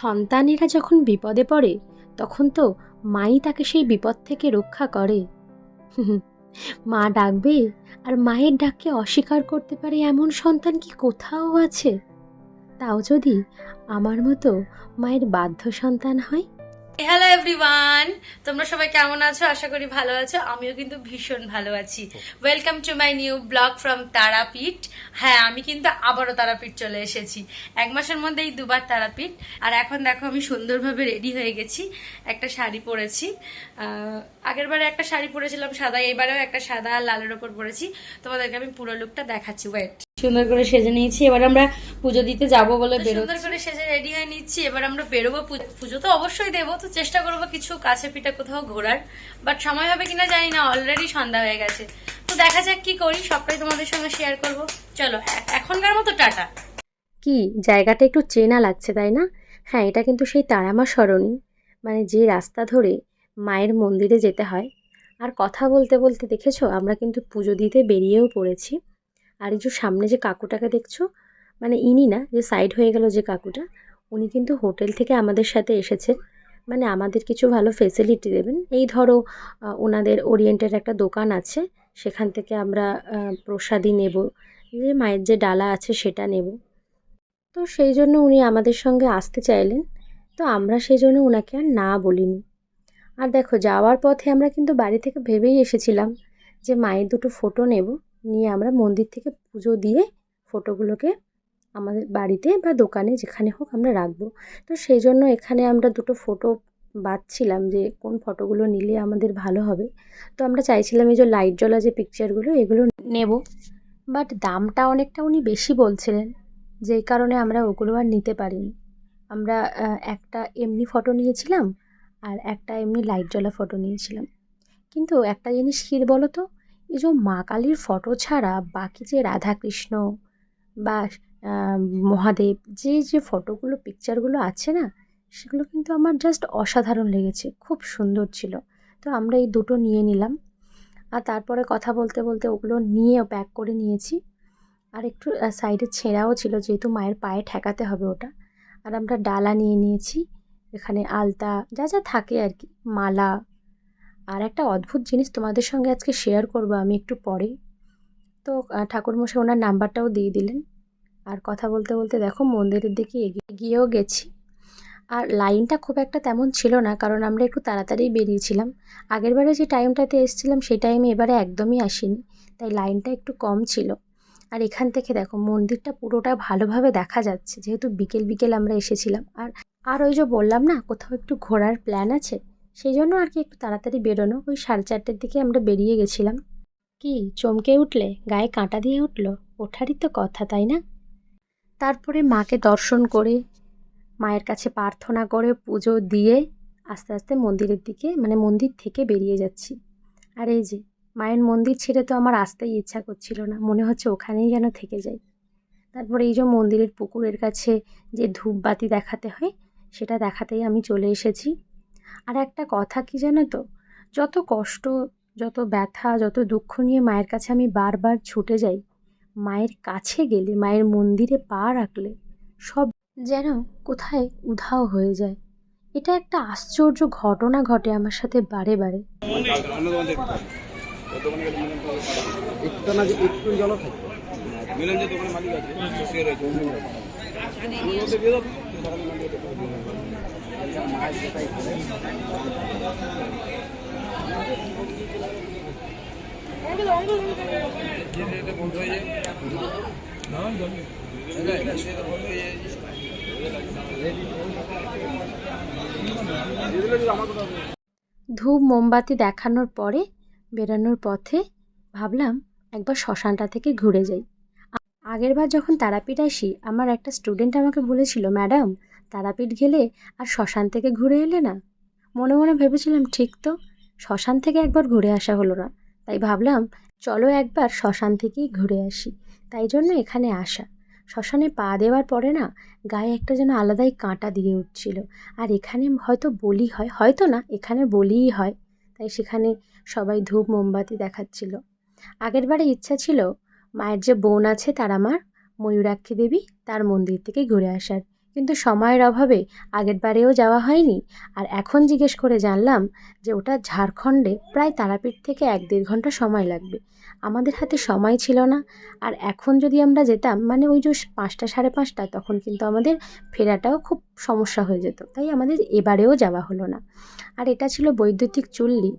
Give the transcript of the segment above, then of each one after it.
সন্তানেরা যখন বিপদে পড়ে, তখন তো মাই তাকে সেই বিপদ থেকে রক্ষা করে। মা ডাকবে আর মায়ের ডাককে অস্বীকার করতে পারে এমন সন্তান কি কোথাও আছে? তাও যদি আমার মতো মায়ের বাধ্য সন্তান হয়? হ্যালো এভরিওয়ান তোমরা সবাই কেমন আছো? আশা করি ভালো আছো। আমিও কিন্তু ভীষণ ভালো আছি। Welcome to my new blog from Tarapith হ্যাঁ আমি কিন্তু আবারও তারাপীঠ চলে এসেছি। এক মাসের মধ্যে এই দুবার তারাপীঠ আর এখন দেখো, আমি সুন্দরভাবে রেডি হয়ে গেছি। একটা শাড়ি পরেছি। আগের বারে একটা শাড়ি পরেছিলাম সাদা, এবারেও একটা সাদা লালের ওপর পরেছি। তোমাদেরকে আমি পুরো লুকটা দেখাচ্ছি। ওয়েট সুন্দর করে সেজে নিয়েছি। এবার আমরা পুজো দিতে যাব বলে সুন্দর করে সেজে রেডি হয়ে নিচ্ছি। এবার আমরা বেরোবো পু- পুজো তো অবশ্যই দেবো। তো চেষ্টা করব কিছু কাছে পিঠা কোথাও ঘোরার। বাট সময় হবে কিনা জানি না অলরেডি সন্ধ্যা হয়ে গেছে। তো দেখা যাক কি করি সবটাই তোমাদের সঙ্গে শেয়ার করব। চলো এখনকার মতো টাটা। কি জায়গাটা একটু চেনা লাগছে তাই না? হ্যাঁ এটা কিন্তু সেই তারামা সরণি। মানে যে রাস্তা ধরে মায়ের মন্দিরে যেতে হয়। আর কথা বলতে বলতে দেখেছ আমরা কিন্তু পুজো দিতে বেরিয়েও পড়েছি। আর এই যে সামনে যে কাকুটাকে দেখছ মানে ইনি না যে সাইড হয়ে গেল যে কাকুটা উনি কিন্তু হোটেল থেকে আমাদের সাথে এসেছেন। মানে আমাদের কিছু ভালো ফেসিলিটি দেবেন। এই ধরো ওনাদের ওরিয়েন্টের একটা দোকান আছে সেখান থেকে আমরা আহ, প্রসাদী নেব। যে মায়ের যে ডালা আছে সেটা নেব। তো সেই জন্য উনি আমাদের সঙ্গে আসতে চাইলেন। তো আমরা সেই জন্য ওনাকে আর না বলিনি। আর দেখো যাওয়ার পথে আমরা কিন্তু বাড়ি থেকে ভেবেই এসেছিলাম যে মায়ের দুটো ফটো নেব। নিয়ে আমরা মন্দির থেকে পুজো দিয়ে ফটোগুলোকে আমাদের বাড়িতে বা দোকানে যেখানে হোক আমরা রাখব। তো সেই জন্য এখানে আমরা দুটো ফটো বাছছিলাম যে কোন ফটোগুলো নিলে আমাদের ভালো হবে। তো আমরা চাইছিলাম এই যে লাইট জ্বলা যে পিকচারগুলো এগুলো নেব। বাট দামটা অনেকটা উনি বেশি বলছিলেন, যেই কারণে আমরা ওগুলো আর নিতে পারিনি। আমরা একটা এমনি ফটো নিয়েছিলাম আর একটা এমনি লাইট জ্বলা ফটো নিয়েছিলাম। কিন্তু একটা জিনিস কী বলো তো এই যে মা কালীর ফটো ছাড়া বাকি যে রাধাকৃষ্ণ বা মহাদেব যে যে ফটোগুলো পিকচারগুলো আছে না, সেগুলো কিন্তু আমার জাস্ট অসাধারণ লেগেছে, খুব সুন্দর ছিল। তো আমরা এই দুটো নিয়ে নিলাম। আর তারপরে কথা বলতে বলতে ওগুলো নিয়ে প্যাক করে নিয়েছি। আর একটু সাইডে ছেঁড়াও ছিল, যেহেতু মায়ের পায়ে ঠেকাতে হবে ওটা। আর আমরা ডালা নিয়ে নিয়েছি। এখানে আলতা, যা যা থাকে আর কি, মালা আর একটা অদ্ভুত জিনিস তোমাদের সঙ্গে আজকে শেয়ার করব আমি একটু পরে তো ঠাকুরমশাই ওনার নাম্বারটাও দিয়ে দিলেন। আর কথা বলতে বলতে দেখো মন্দিরের দিকে এগিয়ে গিয়েও গেছি। আর লাইনটা খুব একটা তেমন ছিল না, কারণ আমরা একটু তাড়াতাড়ি বেরিয়েছিলাম। আগেরবারে যে টাইমটাতে এসেছিলাম সেই টাইমে এবারে একদমই আসেনি, তাই লাইনটা একটু কম ছিল। আর এখান থেকে দেখো মন্দিরটা পুরোটা ভালোভাবে দেখা যাচ্ছে, যেহেতু বিকেল বিকেল আমরা এসেছিলাম। আর আর ওই যে বললাম না, কোথাও একটু ঘোরার প্ল্যান আছে? সেই জন্য আর কি একটু তাড়াতাড়ি বেরোনো। ওই সাড়ে চারটের দিকে আমরা বেরিয়ে গেছিলাম। কি, চমকে উঠলে? গায়ে কাঁটা দিয়ে উঠল? ওঠারই তো কথা, তাই না? তারপরে মাকে দর্শন করে, মায়ের কাছে প্রার্থনা করে, পুজো দিয়ে আস্তে আস্তে মন্দিরের দিকে মানে মন্দির থেকে বেরিয়ে যাচ্ছি। আর এই যে, মায়ের মন্দির ছেড়ে তো আমার আসতেই ইচ্ছা করছিল না। মনে হচ্ছে ওখানেই যেন থেকে যাই। তারপরে এই যে মন্দিরের পুকুরের কাছে যে ধূপবাতি দেখাতে হয়, সেটা দেখাতেই আমি চলে এসেছি। আর একটা কথা কি জানো তো? যত কষ্ট যত ব্যথা যত দুঃখ নিয়ে মায়ের কাছে আমি বারবার ছুটে যাই মায়ের কাছে গেলে মায়ের মন্দিরে পা রাখলে সব যেন কোথায় উধাও হয়ে যায়। এটা একটা আশ্চর্য ঘটনা ঘটে আমার সাথে বারে বারে। একটু না যে একটু জল থাকে মিলন যে দোকানের মালিক আছে ধূপ মোমবাতি দেখানোর পরে বেরানোর পথে ভাবলাম একবার শ্মশানটা থেকে ঘুরে যাই। আগেরবার যখন তারাপীঠ আসি, আমার একটা স্টুডেন্ট আমাকে বলেছিল ম্যাডাম তারাপীঠ গেলে আর শ্মশান থেকে ঘুরে এলে না? মনে মনে ভেবেছিলাম, ঠিক তো, শ্মশান থেকে একবার ঘুরে আসা হলো না। তাই ভাবলাম, চলো একবার শ্মশান থেকেই ঘুরে আসি। তাই জন্য এখানে আসা। শ্মশানে পা দেওয়ার পরে না, গায়ে একটা যেন আলাদাই কাঁটা দিয়ে উঠছিল। আর এখানে হয়তো বলি হয়, হয়তো না, এখানে বলিই হয়। তাই সেখানে সবাই ধূপ মোমবাতি দেখাচ্ছিল। আগের বারে ইচ্ছা ছিল, মায়ের যে বোন আছে তার আমার, ময়ূরাক্ষী দেবী, তার মন্দির থেকে ঘুরে আসার। কিন্তু সময়ের অভাবে আগের বারেও যাওয়া হয়নি। আর এখন জিজ্ঞেস করে জানলাম যে ওটা ঝাড়খণ্ডে প্রায় তারাপীঠ থেকে এক দেড় ঘণ্টা সময় লাগবে। আমাদের হাতে সময় ছিল না। আর এখন যদি আমরা যেতাম মানে ওই যে পাঁচটা সাড়ে পাঁচটা, তখন কিন্তু আমাদের ফেরাটাও খুব সমস্যা হয়ে যেত। তাই আমাদের এবারেও যাওয়া হলো না। আর এটা ছিল বৈদ্যুতিক চুল্লি।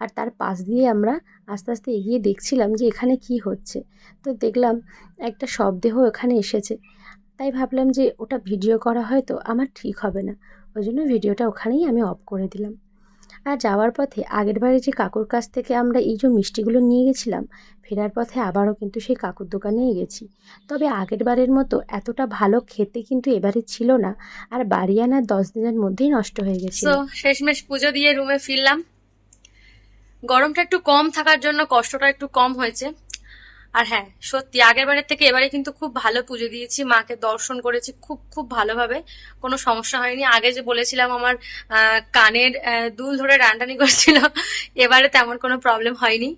আর তার পাশ দিয়ে আমরা আস্তে আস্তে এগিয়ে দেখছিলাম যে এখানে কি হচ্ছে। তো দেখলাম একটা শবদেহ এখানে এসেছে। তাই ভাবলাম যে ওটা ভিডিও করা হয়তো আমার ঠিক হবে না। ওই জন্য ভিডিওটা ওখানেই আমি অফ করে দিলাম। আর যাওয়ার পথে আগের বারে যে কাকুর কাছ থেকে আমরা এই যে মিষ্টিগুলো নিয়ে গেছিলাম, ফেরার পথে আবারও কিন্তু সেই কাকুর দোকানেই গেছি। তবে আগের বারের মতো এতটা ভালো খেতে কিন্তু এবারে ছিল না, আর বাড়ি আনার দশ দিনের মধ্যেই নষ্ট হয়ে গেছে তো শেষমেশ পুজো দিয়ে রুমে ফিরলাম। গরমটা একটু কম থাকার জন্য, কষ্টটা একটু কম হয়েছে। আর হ্যাঁ সত্যি, আগের বারের থেকে এবারে কিন্তু খুব ভালো পুজো দিয়েছি, মাকে দর্শন করেছি খুব খুব ভালোভাবে, কোনো সমস্যা হয়নি। আগে যে বলেছিলাম আমার কানের দুল ধরে রান্ডানি করছিল, এবারে তেমন কোনো প্রবলেম হয়নি।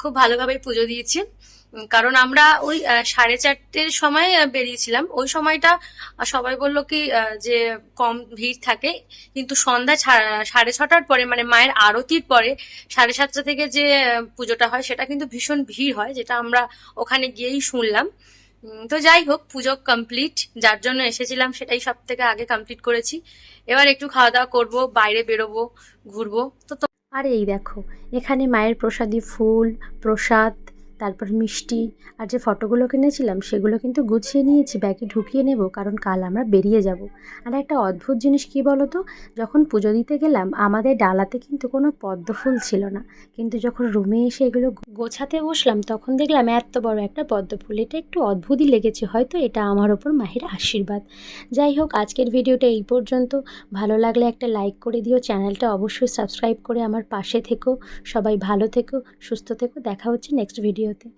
খুব ভালোভাবেই পুজো দিয়েছি। কারণ আমরা ওই সাড়ে চারটের সময় বেরিয়েছিলাম। ওই সময়টা সবাই বলল কি যে কম ভিড় থাকে। কিন্তু সন্ধ্যা সাড়ে ছটার পরে মানে মায়ের আরতির পরে, সাড়ে সাতটা থেকে যে পুজোটা হয়, সেটা কিন্তু ভীষণ ভিড় হয়, যেটা আমরা ওখানে গিয়েই শুনলাম। তো যাই হোক, পুজো কমপ্লিট যার জন্য এসেছিলাম, সেটাই সব থেকে আগে কমপ্লিট করেছি। এবার একটু খাওয়া দাওয়া করব, বাইরে বেরোবো, ঘুরবো। তো- আর এই দেখো, এখানে মায়ের প্রসাদী ফুল, প্রসাদ তারপর মিষ্টি আর যে ফটোগুলো কিনেছিলাম সেগুলো কিন্তু গুছিয়ে নিয়েছি, ব্যাগে ঢুকিয়ে নেব, কারণ কাল আমরা বেরিয়ে যাব। আর একটা অদ্ভুত জিনিস কি বলো তো যখন পুজো দিতে গেলাম, আমাদের ডালাতে কিন্তু কোনো পদ্ম ফুল ছিল না। কিন্তু যখন রুমে এসে এগুলো গোছাতে বসলাম, তখন দেখলাম এত বড় একটা পদ্ম ফুল। এটা একটু অদ্ভুতই লেগেছে, হয়তো এটা আমার ওপর মায়ের আশীর্বাদ। যাই হোক, আজকের ভিডিওটা এই পর্যন্ত। ভালো লাগলে একটা লাইক করে দিও, চ্যানেলটা অবশ্যই সাবস্ক্রাইব করে আমার পাশে থেকো। সবাই ভালো থেকো, সুস্থ থেকো, দেখা হচ্ছে নেক্সট ہوتے